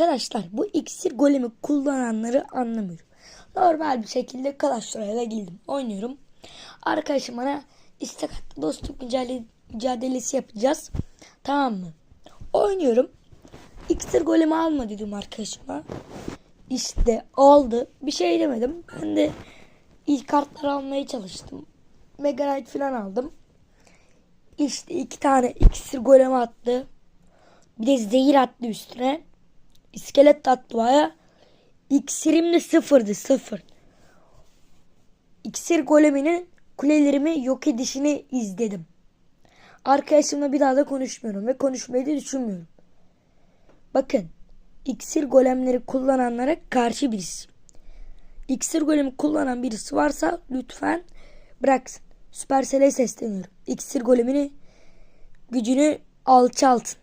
Arkadaşlar bu iksir golemi kullananları anlamıyorum. Normal bir şekilde Clash Royale'a girdim. Oynuyorum. Arkadaşım bana istek attı. Dostluk mücadele, mücadelesi yapacağız. Tamam mı? Oynuyorum. İksir golemi alma dedim arkadaşıma. İşte aldı. Bir şey demedim. Ben de ilk kartları almaya çalıştım. Mega Knight falan aldım. İşte iki tane iksir golemi attı. Bir de zehir attı üstüne. İskelet baya. İksirim de sıfırdı sıfır. İksir goleminin kulelerimi yok edişini izledim. Arkadaşımla bir daha da konuşmuyorum ve konuşmayı da düşünmüyorum. Bakın iksir golemleri kullananlara karşı birisi. İksir golemi kullanan birisi varsa lütfen bıraksın. Supercell'e sesleniyorum. İksir golemini gücünü alçaltın.